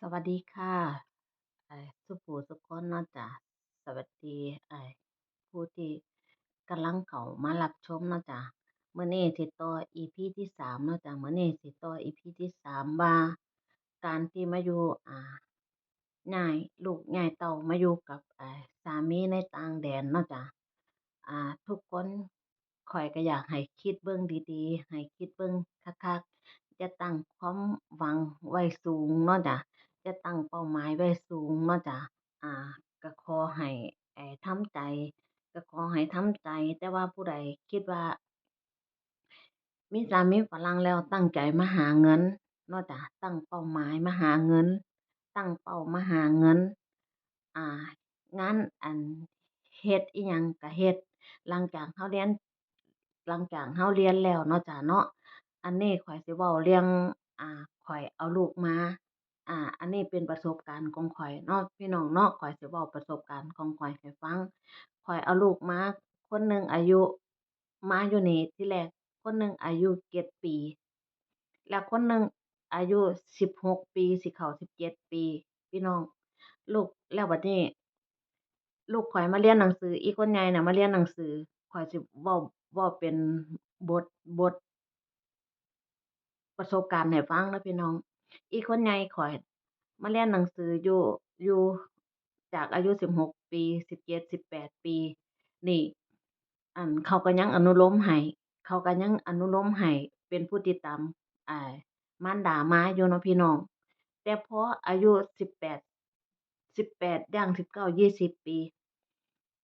สวัสดีค่ะไอ้สุผู้สุคนเนาะจ้ะสวัสดีไอ้ผู้ที่กำลังเข้ามารับชมเนาะจ้ะเมื้อนี้สิต่อ EP ที่สามเนาะจ้ะเมื้อนี้สิต่อ EP ที่สามว่าการที่มาอยู่อ่าย้ายลูกย้ายเต้ามาอยู่กับไอ้สามีในต่างแดนเนาะจ้ะอ่า ทุกคนข้อยก็อยากให้คิดเบิ่งดีๆ ให้คิดเบิ่งคักๆอย่าตั้งความหวังไว้สูงเนาะจ้ะ จะตั้งเป้าหมายไว้สูงเนาะจ้ะ อ่า ก็ขอให้ ไอ้ ทำใจ ก็ขอให้ทำใจ แต่ว่าผู้ใดคิดว่า มีสามีฝรั่งแล้วตั้งใจมาหาเงินเนาะจ้ะ ตั้งเป้าหมายมาหาเงิน ตั้งเป้ามาหาเงิน อ่า งานอัน เฮ็ดอิหยังก็เฮ็ด หลังจากเราเรียน หลังจากเราเรียนแล้วเนาะจ้ะเนาะ อันนี้ข้อยสิเว้าเรื่อง อ่า ข้อยเอาลูกมา อ่า อันนี้เป็นประสบการณ์ของข้อยเนาะ พี่น้องเนาะ ข้อยสิเว้าประสบการณ์ของข้อยให้ฟัง ข้อยเอาลูกมา คนหนึ่งอายุ มาอยู่นี่ที่แรก คนหนึ่งอายุเจ็ดปี แล้วคนหนึ่งอายุสิบหกปี สิเข้าสิบเจ็ดปี พี่น้อง ลูก แล้วบัดนี้ ลูกข้อยมาเรียนหนังสือ อีคนใหญ่น่ะมาเรียนหนังสือ ข้อยสิเว้า เว้าเป็นบท บท ประสบการณ์ให้ฟังเด้อพี่น้อง อีคนใหญ่ข้อยมาเรียนหนังสืออยู่ อยู่ จากอายุสิบหกปี สิบเจ็ด สิบแปดปี นี่ อั่น เขาก็ยังอนุโลมให้ เขาก็ยังอนุโลมให้ เป็นผู้ติดตาม อ่า มารดามาอยู่เนาะพี่น้อง แต่พออายุสิบแปด สิบแปดย่างสิบเก้า ยี่สิบปี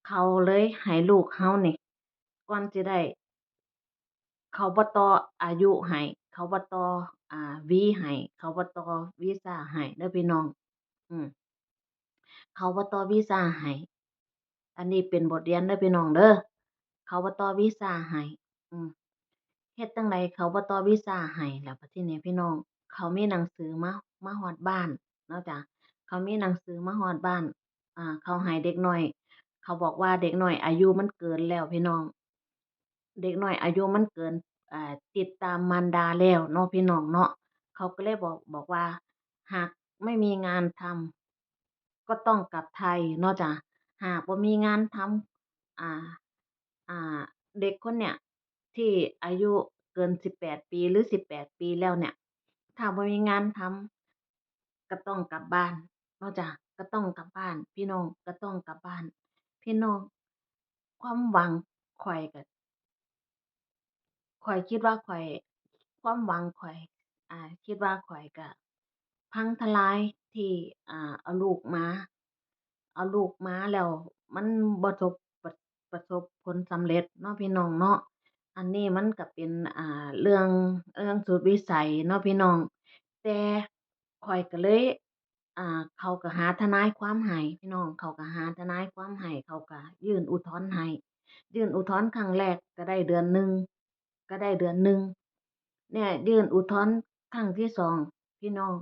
เขาเลยให้ลูกเรานี่ ก่อนสิได้ เขาบ่ต่ออายุให้ เขาบ่ต่อ อ่า วีให้ เขาบ่ต่อวีซาให้เด้อพี่น้อง อืมเขาบ่ต่อวีซาให้ อันนี้เป็นบทเรียนเด้อพี่น้องเด้อ เขาบ่ต่อวีซาให้ อืมเฮ็ดจั่งใดเขาบ่ต่อวีซาให้ แล้วบัดทีนี้พี่น้อง เขามีหนังสือมา มาฮอดบ้านเนาะจ้ะ เขามีหนังสือมาฮอดบ้าน อ่า เขาให้เด็กน้อย เขาบอกว่าเด็กน้อยอายุมันเกินแล้วพี่น้อง เด็กน้อยอายุมันเกิน อ่า ติดตามมารดาแล้วเนาะพี่น้องเนาะ เขาก็เลยบอกบอกว่า หากไม่มีงานทำก็ต้องกลับไทยเนาะจ้ะ หากบ่มีงานทำอ่า อ่า เด็กคนเนี้ยที่อายุเกินสิบแปดปีหรือสิบแปดปีแล้วเนี่ย ถ้าบ่มีงานทำก็ต้องกลับบ้านเนาะจ้ะก็ต้องกลับบ้าน พี่น้องก็ต้องกลับบ้าน พี่น้อง ความหวังข้อยก็ ข้อยคิดว่าข้อย ความหวังข้อย อ่า คิดว่าข้อยก็พังทลายที่ อ่า เอาลูกมา เอาลูกมาแล้วมันบ่สบประประสบผลสำเร็จเนาะพี่น้องเนาะ อันนี้มันก็เป็น อ่า เรื่อง เรื่องสุดวิสัยเนาะพี่น้อง แต่ข้อยก็เลย อ่า เขาก็หาทนายความให้พี่น้อง เขาก็หาทนายความให้ เขาก็ยื่นอุทธรณ์ให้ ยื่นอุทธรณ์ครั้งแรกก็ได้เดือนหนึ่ง ก็ได้เดือนหนึ่งเนี่ยยื่นอุทธรณ์ครั้งที่สองพี่น้อง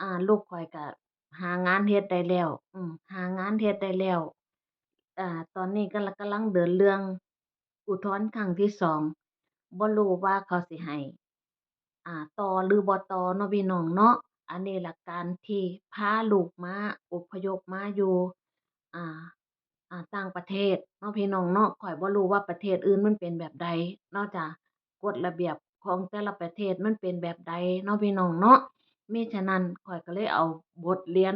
อ่า ลูกข้อยก็หางานเฮ็ดได้แล้ว อืมหางานเฮ็ดได้แล้ว อ่า ตอนนี้ก็กำลังเดินเรื่อง อุทธรณ์ครั้งที่สองบ่รู้ว่าเขาสิให้อ่า ต่อหรือบ่ต่อเนาะพี่น้องเนาะ อันนี้ล่ะการที่พาลูกมาอพยพมาอยู่ อ่า อ่า ต่างประเทศเนาะพี่น้องเนาะข้อยบ่รู้ว่าประเทศอื่นมันเป็นแบบใดเนาะจ้ะ กฎระเบียบของแต่ละประเทศมันเป็นแบบใดเนาะพี่น้องเนาะ มิฉะนั้นข้อยก็เลยเอาบทเรียน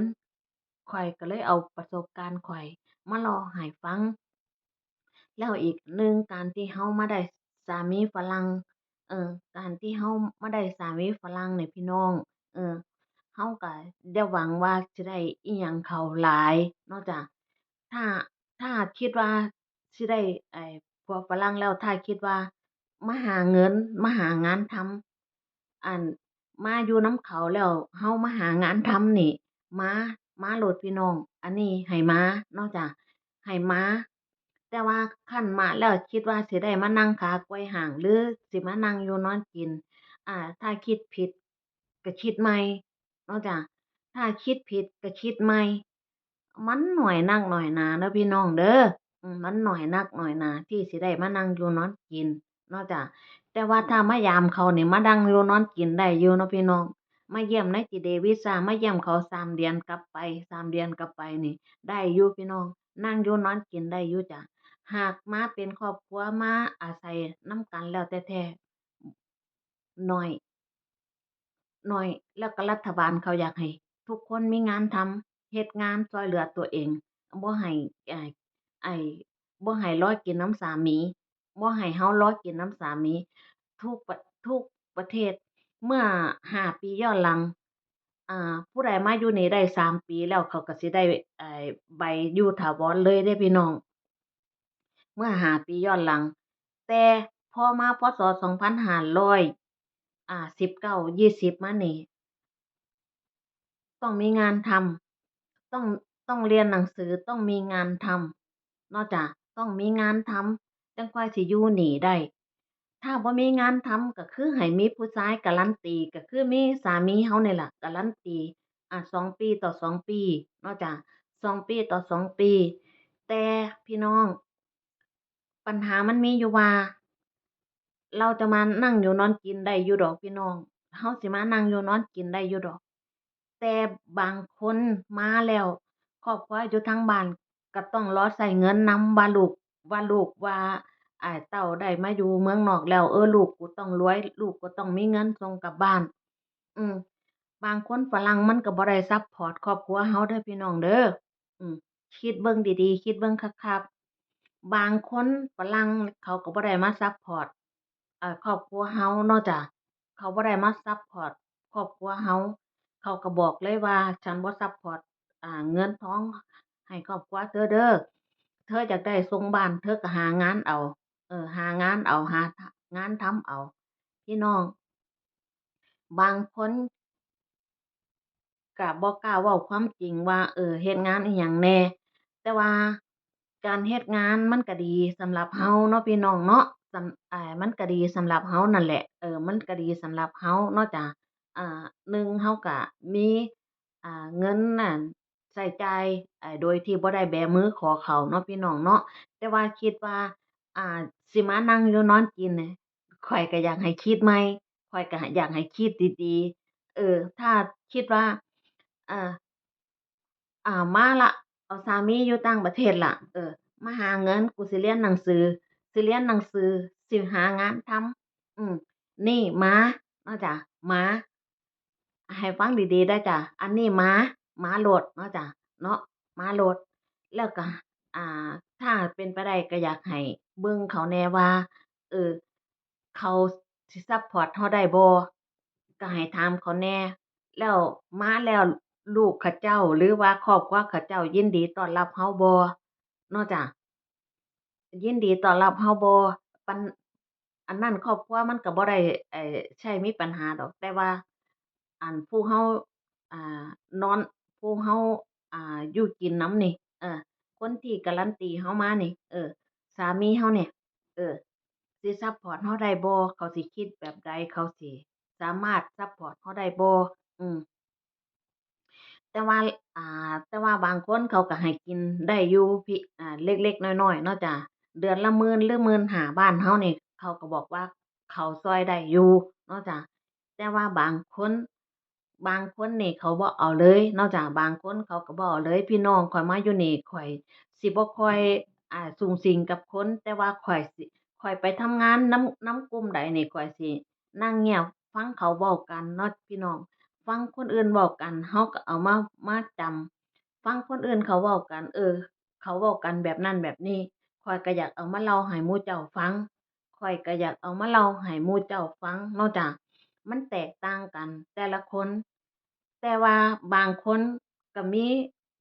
ข้อยก็เลยเอาประสบการณ์ข้อยมาเล่าให้ฟัง แล้วอีกหนึ่งการที่เรามาได้สามีฝรั่ง เออ การที่เรามาได้สามีฝรั่งนี่พี่น้อง เออเราก็อย่าหวังว่าสิได้อิหยังเขาหลายนาะจ้ะถ้าถ้าคิดว่าสิได้ไอ้ผัวฝรั่งแล้วถ้าคิดว่า มาหาเงิน มาหางานทำอั่นมาอยู่น้ำเขาแล้วเรามาหางานทำนี่มามาโหลดพี่น้อง อันนี้ให้มานาะจ้ะให้มาแต่ว่าคันมาแล้วคิดว่าสิได้มานั่งขาไขว่ห้างหรือสิมานั่งอยู่นอนกิน อ่า ถ้าคิดผิดก็คิดใหม่นาะจ้ะถ้าคิดผิดก็คิดใหม่ มันหน้อยนักน้อยนาเด้อพี่น้องเด้อมันหน้อยนักน้อยนาที่สิได้มานั่งอยู่นอนกิน เนาะจ้ะแต่ว่าถ้ามายามเขานี่มานั่งอยู่นอนกินได้อยู่เนาะพี่น้อง มาเยี่ยมในจิเดวีซามาเยี่ยมเขาสามเดือนกลับไปสามเดือนกลับไปนี่ ได้อยู่พี่น้อง นั่งอยู่นอนกินได้อยู่จ้ะหากมาเป็นครอบครัวมาอาศัยน้ำกันแล้วแท้ๆน้อยหน้อยแล้วก็รัฐบาลเขาอยากให้ ทุกคนมีงานทำเฮ็ดงานช่วยเหลือตัวเองบ่ให้ไอ้ไอ้บ่ให้ร้อยกินน้ำสามี บ่ให้เรารอกินนำสามี ทุกประทุกประเทศ เมื่อห้าปีย้อนหลัง อ่า ผู้ใดมาอยู่นี่ได้สามปีแล้วเขาก็สิได้ ไอ้ ใบอยู่ถาวรเลยเดะพี่น้อง เมื่อห้าปีย้อนหลัง แต่พอมา พ.ศ.สองพันห้าร้อย อ่า สิบเก้า ยี่สิบ มานี่ต้องมีงานทำ ต้อง ต้องเรียนหนังสือ ต้องมีงานทำ เนาะจ้ะ ต้องมีงานทำ จั่งค่อยสิอยู่นี่ได้ ถ้าบ่มีงานทำก็คือให้มีผู้ชายการันตี ก็คือมีสามีเรานี่ล่ะการันตี อ่า สองปีต่อสองปีเนาะจ้ะสองปีต่อสองปี แต่พี่น้อง ปัญหามันมีอยู่ว่า เราจะมานั่งอยู่นอนกินได้อยู่ดอกพี่น้องเราสิมานั่งอยู่นอนกินได้อยู่ดอก แต่บางคนมาแล้วครอบครัวอยู่ทางบ้านก็ต้องรอใช้เงินนำว่าลูกว่าลูกว่า อ่าเต้าได้มาอยู่เมืองนอกแล้ว เออ ลูกกูต้องรวย ลูกกูต้องมีเงินส่งกลับบ้าน อืมบางคนฝรั่งมันก็บ่ได้ซัปพอร์ตครอบครัวเราเด้อพี่น้องเด้อ อืมคิดเบิ่งดีๆคิดเบิ่งคักๆบางคนฝรั่งเขาก็บ่ได้มาซัปพอร์ตอ่าครอบครัวเราเนาะจ้ะ เขาบ่ได้มาซัปพอร์ตครอบครัวเรา เขาก็บอกเลยว่า ฉันบ่ซัปพอร์ต อ่า เงินทองให้ครอบครัวเธอเด้อ เธออยากได้ส่งบ้าน เธอก็หางานเอา ออ หางานเอา หางานทำเอา พี่น้อง บางคนก็บ่กกล้าเว้าความจริงว่า เออเฮ็ดงานอิหยังแน่ แต่ว่าการเฮ็ดงานมันก็ดีสำหรับเราเนาะพี่น้องเนาะสำอ่ามันก็ดีสำหรับเรานั่นแหละ เออ มันก็ดีสำหรับเราเนาะจ้ะอ่าหนึ่งเราก็มี อ่า เงินนั้นใช้จ่าย อ่า โดยที่บ่ได้แบมือขอเขาเนาะพี่น้องเนาะ แต่ว่าคิดว่า อ่า สิมานั่งอยู่นอนกินนี่ ข้อยก็อยากให้คิดใหม่ ข้อยก็อยากให้คิดดีๆเออถ้าคิดว่า อ่า อ่า มาละ เอาสามีอยู่ต่างประเทศละ เออมาหาเงิน กูสิเรียนหนังสือ สิเรียนหนังสือ สิหางานทำ อืมนี่มา เนาะจ้ะมา ให้ฟังดีๆเด้อจ้ะ อันนี้มามาโลด เนาะจ้ะ เนาะมาโลด แล้วก็ อ่า เป็นไปได้ก็อยากให้เบิ่งเขาแหน่ว่า เออเขาสิซัปพอร์ตเราได้บ่ ก็ให้ถามเขาแหน่ แล้วมาแล้วลูกเขาเจ้าหรือว่าครอบครัวเขาเจ้ายินดีต้อนรับเราบ่ เนาะจ้ะ ยินดีต้อนรับเราบ่ ปัน อันนั้นครอบครัวมันก็บ่ได้ ไอ้ ใช่มีปัญหาดอก แต่ว่า อั่น ผู้เราอ่า นอน ผู้เราอ่า อยู่กินนำนี่ เออ คนที่การันตีเรามานี่ เออ สามีเราเนี่ย เออ สิซัปพอร์ตเราได้บ่เขาสิคิดแบบใด เขาสิสามารถซัปพอร์ตเราได้บ่ อืมแต่ว่า อ่า แต่ว่าบางคนเขาก็ให้กินได้อยู่ พิ อ่า เล็ก ๆ น้อย ๆ เนาะจ้ะ เดือนละหมื่นหรือ15,000บ้านเรานี่ เขาก็บอกว่าเขาช่วยได้อยู่เนาะจ้ะ แต่ว่าบางคน บางคนนี่เขาบ่เอาเลยนาะจ้ะบางคนเขาก็บ่เอาเลย พี่น้องข้อยมาอยู่นี่ข้อยสิบ่ค่อย อ่า สุงสิงกับคน แต่ว่าข้อยสิ ข้อยไปทำงานนำ นำกลุ่มใดนี่ข้อยสินั่งเงียบฟังเขาเว้ากันเนาะพี่น้อง ฟังคนอื่นเว้ากันเราก็เอามา มาจำ ฟังคนอื่นเขาเว้ากัน เออ เขาเว้ากันแบบนั้นแบบนี้ ข้อยก็อยากเอามาเล่าให้หมู่เจ้าฟัง ข้อยก็อยากเอามาเล่าให้หมู่เจ้าฟัง เนาะจ้ะ มันแตกต่างกันแต่ละคน แต่ว่าบางคนก็มี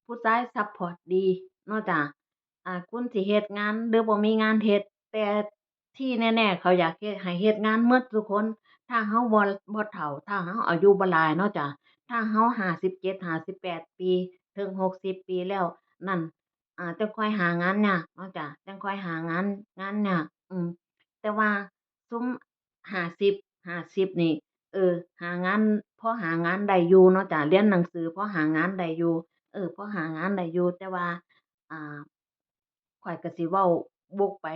ผู้ชายซัปพอร์ตดีเนาะจ้ะอ่า คุณสิเฮ็ดงานหรือบ่มีงานเฮ็ด แต่ที่แน่ๆเขาอยากเฮ็ดให้เฮ็ดงานหมดซุคน ถ้าเราบ่ บ่เฒ่า ถ้าเราอายุบ่หลายเนาะจ้ะถ้าเราห้าสิบเจ็ดห้าสิบแปดปี ถึงหกสิบปีแล้วนั่นอ่า จั่งค่อยหางานยากเนาะจ้ะจั่งค่อยหางาน งานยาก อืมแต่ว่าซุมห้าสิบ ห้าสิบนี่ เออ หางานพอหางานได้อยู่เนาะจ้ะ เรียนหนังสือพอหางานได้อยู่ เออพอหางานได้อยู่ แต่ว่า อ่า ข้อยก็สิเว้าวกไป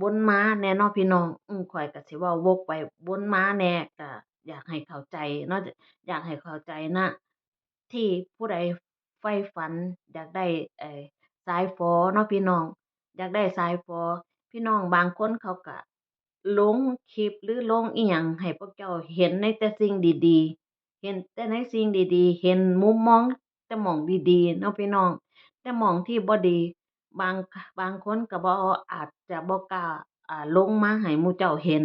วนมาแหน่เนาะพี่น้อง อืมข้อยก็สิเว้าวกไปวนมาแหน่ ก็อยากให้เข้าใจเนาะ อยากให้เข้าใจ ณ ที่ผู้ใดใฝ่ฝันอยากได้ ไอ้ สายฝอเนาะพี่น้อง อยากได้สายฝอ พี่น้องบางคนเขาก็ ลงคลิปหรือลงอิหยังให้พวกเจ้าเห็นในแต่สิ่งดีดีเห็นแต่ในสิ่งดีดีเห็นมุมมองแต่หมองดีดีเนาะพี่น้อง แต่หมองที่บ่ดี บางบางคนก็บ่อาจจะบ่กล้าอ่าลงมาให้หมู่เจ้าเห็น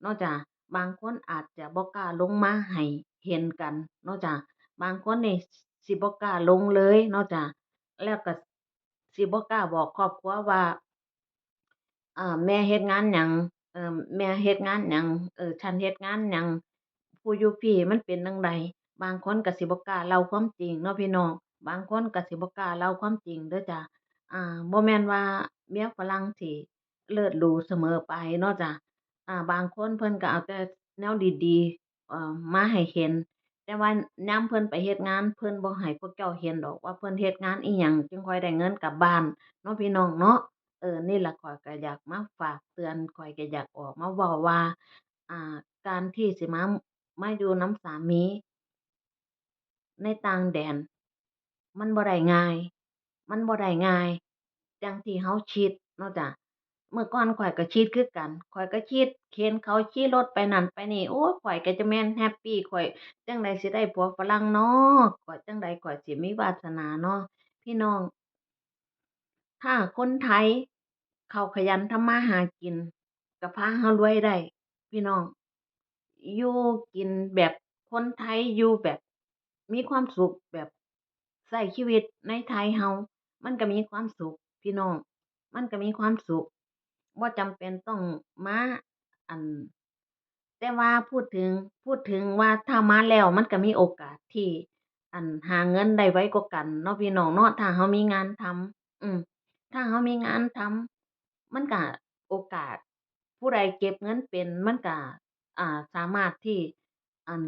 เนาะจ้ะบางคนอาจจะบ่กล้าลงมาให้เห็นกันเนาะจ้ะบางคนนี่สิบ่กล้าลงเลยเนาะจ้ะแล้วก็สิบ่กล้าบอกครอบครัวว่าอ่าแม่เฮ็ดงานหยัง เอ่อ แม่เฮ็ดงานหยัง เอ่อ ฉันเฮ็ดงานหยัง ผู้อยู่พี้มันเป็นจั่งใด บางคนก็สิบ่กล้าเล่าความจริงเนาะพี่น้อง บางคนก็สิบ่กล้าเล่าความจริงเด้อจ้ะอ่า บ่แม่นว่าเมียฝรั่งสิเลิศหรูเสมอไปเนาะจ้ะอ่า บางคนเพิ่นก็เอาแต่แนวดีดี เอ่อ มาให้เห็น แต่ว่ายามเพิ่นไปเฮ็ดงาน เพิ่นบ่ให้พวกเจ้าเห็นดอกว่าเพิ่นเฮ็ดงานอิหยัง จึงค่อยได้เงินกลับบ้านเนาะพี่น้องเนาะ เออ นี่ล่ะข้อยก็อยากมาฝากเตือน ข้อยก็อยากออกมาเว้าว่า อ่า การที่สิมา มาอยู่นำสามีในต่างแดน มันบ่ได้ง่าย มันบ่ได้ง่ายอย่างที่เราคิดเนาะจ้ะ เมื่อก่อนข้อยก็คิดคือกัน ข้อยก็คิดเห็นเขาขี่รถไปนั่นไปนี่ โอ๊ย ข้อยก็จะแม่นแฮปปี ข้อยจั่งใดสิได้ผัวฝรั่งน้อ ข้อยจั่งใดข้อยสิมีวาสนาน้อ พี่น้อง ถ้าคนไทยเขาขยันทำมาหากิน ก็พาเรารวยได้ พี่น้อง อยู่กินแบบคนไทยอยู่แบบมีความสุขแบบเราชีวิตในไทยเรามันก็มีความสุข พี่น้อง มันก็มีความสุขบ่าจำเป็นต้องมาอัน แต่ว่าพูดถึงพูดถึงว่าถ้ามาแล้วมันก็มีโอกาสที่ อันหาเงินได้ไวกว่ากันเนาะพี่น้องเนาะถ้าเรามีงานทำอืม ถ้าเรามีงานทำ มันก็โอกาส ผู้ใดเก็บเงินเป็น มันก็อ่า สามารถที่ อั่น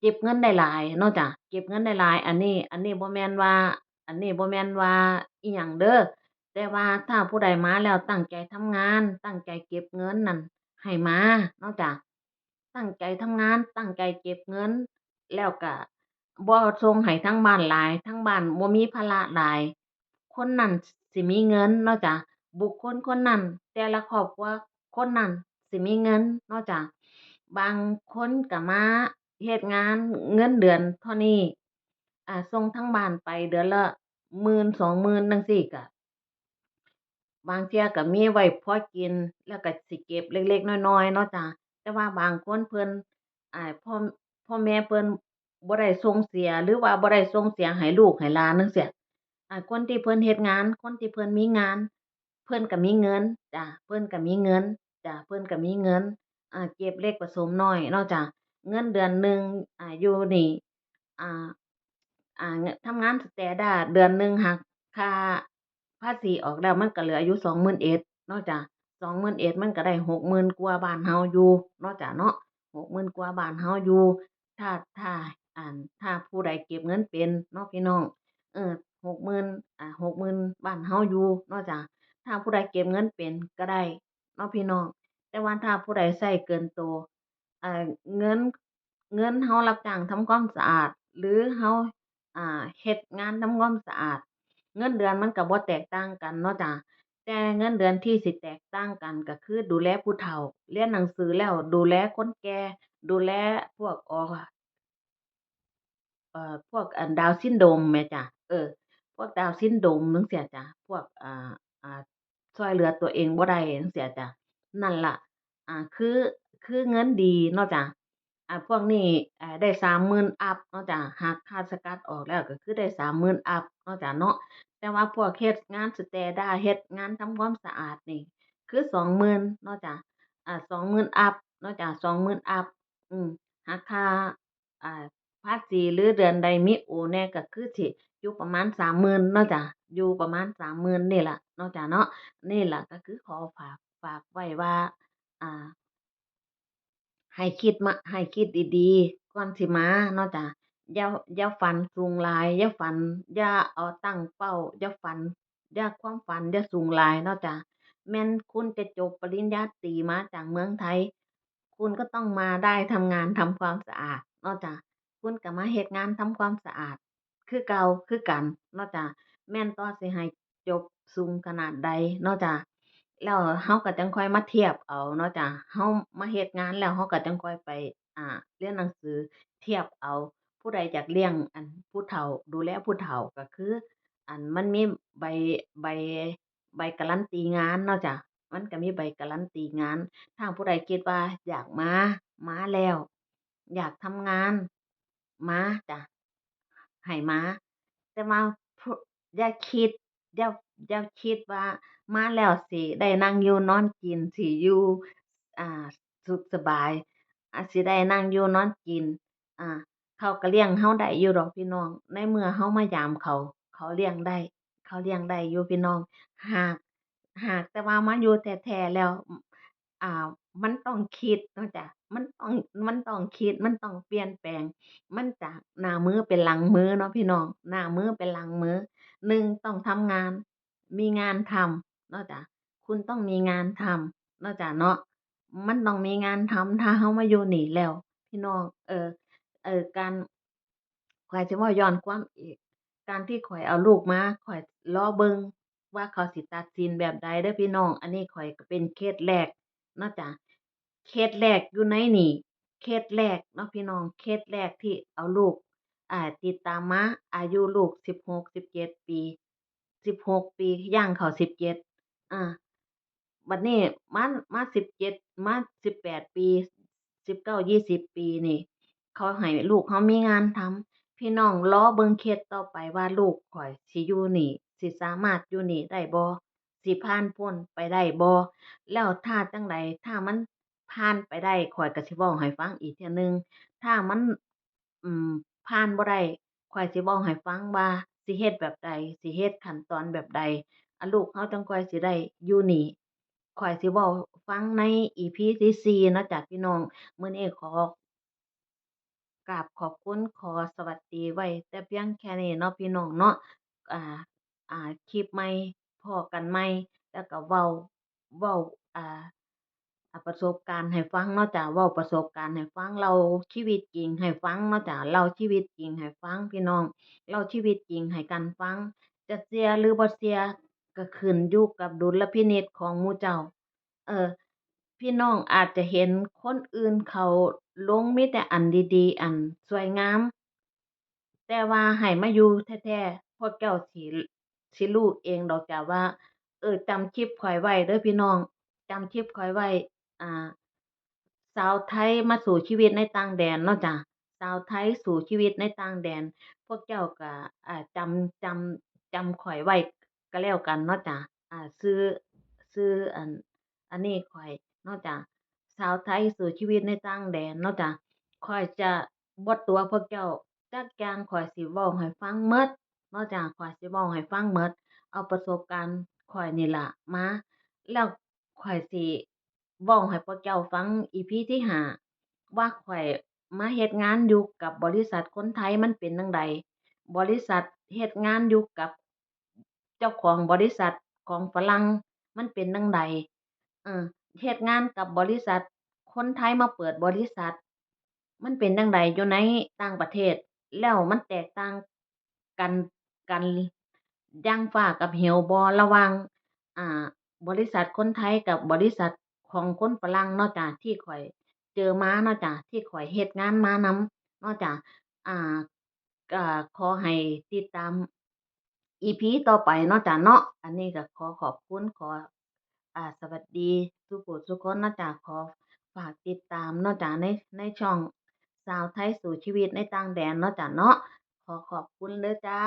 เก็บเงินได้หลายเนาะจ้ะ เก็บเงินได้หลาย อันนี้ อันนี้บ่แม่นว่า อันนี้บ่แม่นว่าอิหยังเด้อ แต่ว่าถ้าผู้ใดมาแล้วตั้งใจทำงาน ตั้งใจเก็บเงินนั่น ให้มาเนาะจ้ะ ตั้งใจทำงาน ตั้งใจเก็บเงิน แล้วก็บ่ส่งให้ทางบ้านหลาย ทางบ้านบ่มีภาระหลาย คนนั้น สิมีเงินเนาะจ้ะ บุคคลคนนั้น แต่ละครอบครัวคนนั้นสิมีเงินเนาะจ้ะ บางคนก็มาเฮ็ดงานเงินเดือนเท่านี้ อ่า ส่งทางบ้านไปเดือนละหมื่นสองหมื่นจั่งซี้ก็ บางเที่ยก็มีไว้พอกิน แล้วก็สิเก็บเล็กเล็กน้อยน้อยเนาะจ้ะ แต่ว่าบางคนเพิ่น อ่า พ่อ พ่อแม่เพิ่นบ่ได้ส่งเสียหรือว่าบ่ได้ส่งเสียให้ลูกให้หลานจั่งซี้ อ่า คนที่เพิ่นเฮ็ดงาน คนที่เพิ่นมีงาน เพิ่นก็มีเงินจ้ะ เพิ่นก็มีเงินจ้ะ เพิ่นก็มีเงิน อ่า เก็บเล็กผสมน้อยเนาะจ้ะ เงินเดือนหนึ่งอ่า อยู่นี่ อ่า อ่า ทำงาน Standard เดือนหนึ่งหักค่าภาษีออกแล้วมันก็เหลืออยู่สองหมื่นเอ็ดเนาะจ้ะสองหมื่นเอ็ดมันก็ได้หกหมื่นกว่าบ้านเราอยู่เนาะจ้ะเนาะหกหมื่นกว่าบ้านเราอยู่ ถ้าถ้าอั่นถ้าผู้ใดเก็บเงินเป็นเนาะพี่น้อง เออ หกหมื่นอ่าหกหมื่นบ้านเราอยู่เนาะจ้ะถ้าผู้ใดเก็บเงินเป็นก็ได้เนาะพี่น้อง แต่ว่าถ้าผู้ใดเราเกินเราอ่าเงินเงินเรารับจ้างทำความสะอาด หรือเราอ่าเฮ็ดงานทำความสะอาด เงินเดือนมันก็บ่แตกต่างกันเนาะจ้ะแต่เงินเดือนที่สิแตกต่างกันก็คือดูแลผู้เฒ่าเรียนหนังสือแล้วดูแลคนแก่ดูแลพวกออเอ่อพวกอัน Down Syndrome แหมจ้ะเออ พวก Down Syndrome จั่งซี้จ้ะพวกอ่าอ่าช่วยเหลือตัวเองบ่ได้จั่งซี้จ้ะนั่นล่ะ อ่าคือคือเงินดีเนาะจ้ะอ่าพวกนี้อ่าได้สามหมื่นอัปเนาะจ้ะหักค่าสกัดออกแล้วก็คือได้สามหมื่นอัปเนาะจ้ะเนาะแต่ว่าพวกเฮ็ดงาน Standard เฮ็ดงานทำความสะอาดนี่ คือสองหมื่นเนาะจ้ะอ่าสองหมื่นอัปเนาะจ้ะสองหมื่นอัปอืมหักค่าอ่า ภาษีหรือเดือนใดมีโอแหน่ก็คือสิอยู่ประมาณสามหมื่นเนาะจ้ะ อยู่ประมาณสามหมื่นนี่ล่ะเนาะจ้ะเนาะ นี่ล่ะก็คือขอฝาก ฝากไว้ว่า อ่า ให้คิดมา ให้คิดดีดีก่อนสิมาเนาะจ้ะ อย่า อย่าฝันสูงหลาย อย่าฝัน อย่าเอาตั้งเป้า อย่าฝัน อย่าความฝัน อย่าสูงหลายเนาะจ้ะ แม้นคุณจะจบปริญญาตรีมาจากเมืองไทยคคุณก็ต้องมาได้ทำงานทำความสะอาดเนาะจ้ะ คุณก็มาเฮ็ดงานทำความสะอาด คือเก่าคือกันเนาะจ้ะแม่นต่อสิให้จบสูงขนาดใดเนาะจ้ะแล้วเราก็จั่งค่อยมาเทียบเอาเนาะจ้ะเรามาเฮ็ดงานแล้วเราก็จั่งค่อยไป อ่า เรียนหนังสือ เทียบเอา ผู้ใดอยากเลี้ยง อั่น ผู้เฒ่า ดูแลผู้เฒ่าก็คือ อั่น มันมีใบ ใบ ใบการันตีงานเนาะจ้ะมันก็มีใบการันตีงาน ถ้าผู้ใดคิดว่าอยากมา มาแล้ว อยากทำงาน ม้าจ้ะให้ม้า แต่ว่าพอย่าคิดอย่าอย่าคิดว่ามาแล้วสิได้นั่งอยู่นอนกินสิอยู่อ่าสุขสบายอาสิได้นั่งอยู่นอนกิน อ่า เขาก็เลี้ยงเราได้อยู่ดอกพี่น้อง ในเมื่อเรามายามเขา เขาเลี้ยงได้ เขาเลี้ยงได้อยู่พี่น้อง หาก หากแต่ว่ามาอยู่แท้ๆแล้ว อ่า มันต้องคิดเนาะจ้ะ มันต้องมันต้องคิดมันต้องเปลี่ยนแปลง มันจากหน้ามือเป็นหลังมือเนาะพี่น้องหน้ามือเป็นหลังมือหนึ่งต้องทำงาน มีงานทำนาะจ้ะคุณต้องมีงานทำนาะจ้ะเนาะมันต้องมีงานทำถ้าเรามาอยู่นี่แล้ว พี่น้องเออเออการข้อยสิเว้าย้อนความอีกการที่ข้อยเอาลูกมาข้อยรอเบิงว่าเขาสิตัดสินแบบใดเด้อพี่น้อง อันนี้ข้อยก็เป็นเคสแรกนาะจ้ะ เคสแรกอยู่ในนี่เคสแรกเนาะพี่น้อง เคสแรกที่เอาลูก อ่า ติดตามมา อายุลูกสิบหกสิบเจ็ดปี สิบหกปีย่างเข้าสิบเจ็ด อ่า บัดนี้มามาสิบเจ็ดมาสิบแปดปี สิบเก้ายี่สิบปีนี่ เขาให้ลูกเรามีงานทำ พี่น้องรอเบิ่งเคสต่อไปว่าลูกข้อยสิอยู่นี่สิสามารถอยู่นี่ได้บ่ สิผ่านพ้นไปได้บ่ แล้วถ้าจั่งใดถ้ามัน ผ่านไปได้ข้อยก็สิเว้าให้ฟังอีกเทื่อหนึ่ง ถ้ามัน อืมผ่านบ่ได้ข้อยสิเว้าให้ฟังว่าสิเฮ็ดแบบใด สิเฮ็ดขั้นตอนแบบใด อะ ลูกเราจั่งค่อยสิได้อยู่นี่ ข้อยสิเว้าฟังใน EP ที่สี่เนาะจ้ะพี่น้อง มื้อนี้ขอกราบขอบคุณ ขอสวัสดีไว้แต่เพียงแค่นี้เนาะพี่น้องเนาะ อ่า อ่า คลิปใหม่ พ้อกันใหม่ แล้วก็เว้า เว้า อ่า อ่าประสบการณ์ให้ฟังเนาะจ้ะเว้าประสบการณ์ให้ฟังเล่าชีวิตจริงให้ฟังเนาะจ้ะเล่าชีวิตจริงให้ฟังพี่น้องเล่าชีวิตจริงให้กันฟัง จะเชื่อหรือบ่เชื่อก็ขึ้นอยู่กับดุลพินิจของหมู่เจ้า เออ พี่น้องอาจจะเห็นคนอื่นเขาลงมีแต่อันดีๆ อันสวยงาม แต่ว่าให้มาอยู่แท้ๆพวกเจ้าสิสิรู้เองดอกจ้ะว่า เออจำคลิปข้อยไว้เด้อพี่น้องจำคลิปข้อยไว้ อ่า สาวไทยมาสู่ชีวิตในต่างแดนเนาะจ้ะ สาวไทยสู่ชีวิตในต่างแดน พวกเจ้าก็ อ่า จำ จำ จำข้อยไว้ก็แล้วกันเนาะจ้ะ อ่าชื่อชื่ออั่น อันนี้ข้อยเนาะจ้ะ สาวไทยสู่ชีวิตในต่างแดนเนาะจ้ะ ข้อยจะบ่ตั๋วพวกเจ้าจักอย่าง ข้อยสิเว้าให้ฟังหมดเนาะจ้ะ ข้อยสิเว้าให้ฟังหมดเอาประสบการณ์ข้อยนี่ล่ะมา แล้วข้อยสิ เว้าให้พวกเจ้าฟัง EP ที่ห้า ว่าข้อยมาเฮ็ดงานอยู่กับบริษัทคนไทยมันเป็นจั่งใด บริษัทเฮ็ดงานอยู่กับเจ้าของบริษัทของฝรั่งมันเป็นจั่งใดเออเฮ็ดงานกับบริษัทคนไทยมาเปิดบริษัท มันเป็นจั่งใดอยู่ในต่างประเทศ แล้วมันแตกต่างกัน กันอย่างฟ้ากับเหวบ่ ระหว่าง อ่า บริษัทคนไทยกับบริษัท ของคนฝรั่งเนาะจ้ะ ที่ข้อยเจอมาเนาะจ้ะ ที่ข้อยเฮ็ดงานมานำเนาะจ้ะ อ่า ก็ขอให้ติดตาม EP ต่อไปเนาะจ้ะเนาะ อันนี้ก็ขอขอบคุณ ขอ อ่า สวัสดีทุกผู้ทุกคนเนาะจ้ะ ขอฝากติดตามเนาะจ้ะ ใน ในช่องสาวไทยสู่ชีวิตในต่างแดนเนาะจ้ะเนาะ ขอขอบคุณเด้อจ้า